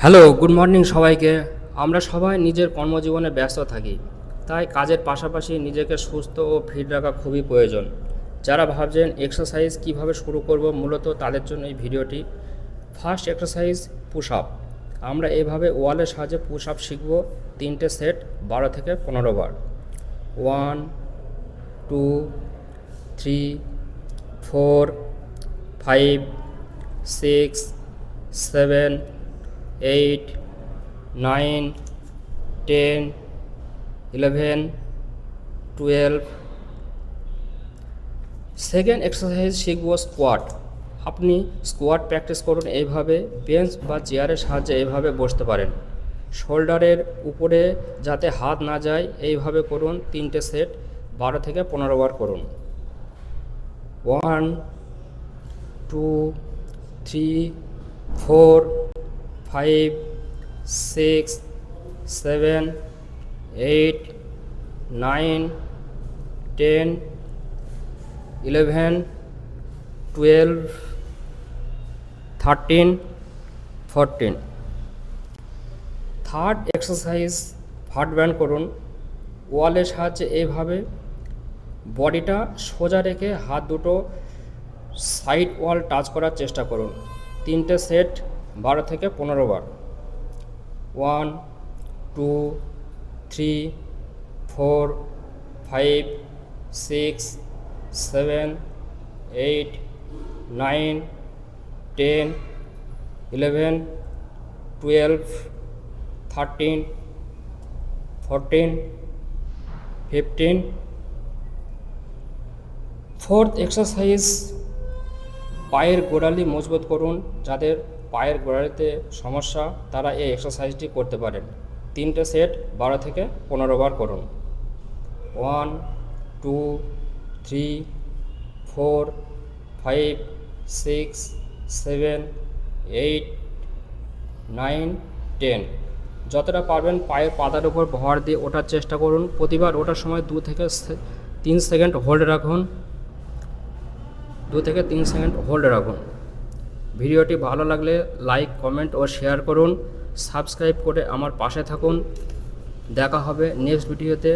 Hello, good morning সবাইকে। আমরা সবাই নিজের কর্মজীবনে ব্যস্ত থাকি, তাই কাজের পাশাপাশি নিজেকে সুস্থ ও ফিট রাখা খুবই প্রয়োজন। যারা ভাবছেন এক্সারসাইজ কীভাবে শুরু করব, মূলত তাদের জন্য এই ভিডিওটি। ফার্স্ট এক্সারসাইজ পুশ আপ আমরা এভাবে ওয়ালের সাহায্যে পুশ আপ শিখব তিনটে সেট বারো থেকে পনেরো বার। One two three four five six seven eight, nine, ten, eleven, twelve. Second exercise শিখব স্কোয়াট আপনি স্কোয়াট প্র্যাকটিস করুন, এইভাবে বেঞ্চ বা চেয়ারের সাহায্যে এইভাবে বসতে পারেন। শোল্ডারের উপরে যাতে হাত না যায়, এইভাবে করুন, তিনটে সেট, বারো থেকে পনেরো বার করুন। One, two, three, four five, six, seven, eight, nine, ten, eleven, twelve, thirteen, fourteen. Third exercise heart ব্যান্ড করুন। ওয়ালের সাহায্যে এইভাবে বডিটা সোজা রেখে হাত দুটো সাইড ওয়াল টাচ করার চেষ্টা করুন। তিনটে সেট বারো থেকে পনেরো বার। One, two, three, four, five, six, seven, eight, nine, ten, eleven, twelve, thirteen, fourteen, fifteen. Fourth exercise পায়ের গোড়ালি মজবুত করুন, যাদের পায়ের গোড়ালিতে সমস্যা, তারা এই এক্সারসাইজটি করতে পারেন। তিনটে সেট বারো থেকে পনেরো বার করুন। One two three four five six seven eight nine ten যতটা পারবেন পায়ের পাতার উপর ভর দিয়ে ওঠার চেষ্টা করুন। প্রতিবার ওঠার সময় দু থেকে তিন সেকেন্ড হোল্ড রাখুন। দু থেকে তিন সেকেন্ড হোল্ড রাখুন। ভিডিওটি ভালো লাগলে লাইক, কমেন্ট ও শেয়ার করুন। সাবস্ক্রাইব করে আমার পাশে থাকুন। দেখা হবে নেক্সট ভিডিওতে।